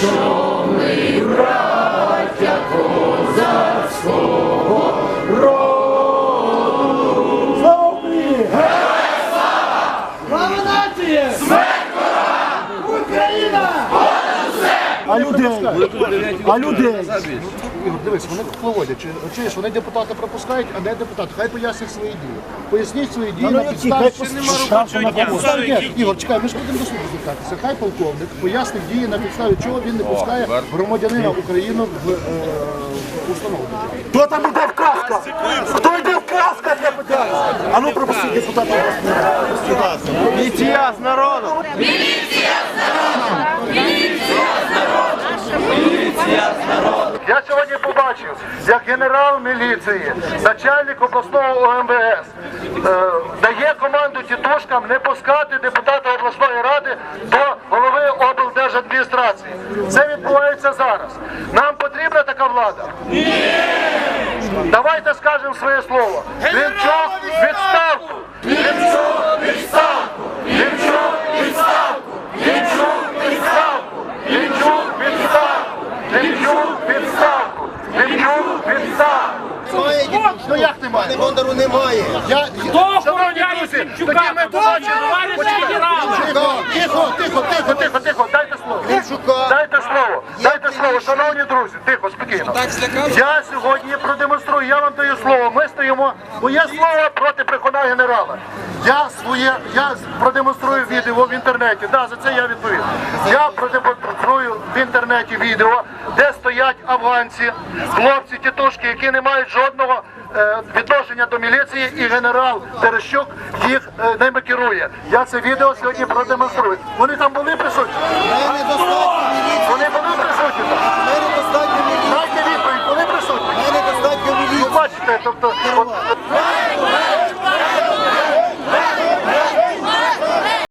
Слава Україні! Слава нації! А людей? А людей? Ігор, дивись, вони впливають. Чи, чуєш, вони депутати пропускають, а не депутати. Хай пояснять свої дії. Поясніть свої дії Ну, на підставі. Ігор, чекай, ми ж будемо до суду звертатися. Хай полковник пояснить дії на підставі, чого він не пускає громадянина України в е, установу. Хто там іде в касках? Хто йде в касках, я питаю? А ну пропустіть депутата. Міліція з народу! Я побачив, як генерал міліції, начальник обласного ОМВС е, дає команду тітушкам не пускати депутата обласної ради до голови облдержадміністрації. Це відбувається зараз. Нам потрібна така влада? Ні! Давайте скажемо своє слово. Демчук відставку! Демчук відставку! Демчук відставку! Демчук відставку! Демчук відставку! Демчук відставку! Демчук відставку! Ну як немає? Бондару немає. Я, Хто шановні охороняє тоді ми Почекайте. Тихо, тихо, тихо, тихо, тихо, дайте слово. Демчука. Дайте слово, дайте слово, шановні друзі, тихо, спокійно. Я сьогодні продемонструю, я вам даю слово. Ми стоїмо, моє слово проти брехуна генерала. Я своє, я продемонструю відео в інтернеті. Да, за це я відповім. Я продемонструю інтернеті відео, де стоять афганці, хлопці, тітушки, які не мають жодного е, відношення до міліції, і генерал Терещук їх е, ними керує. Я це відео сьогодні продемонструю. Вони там були присутні? Вони були присутні? Дайте відповідь, вони присутні. Бачите, тобто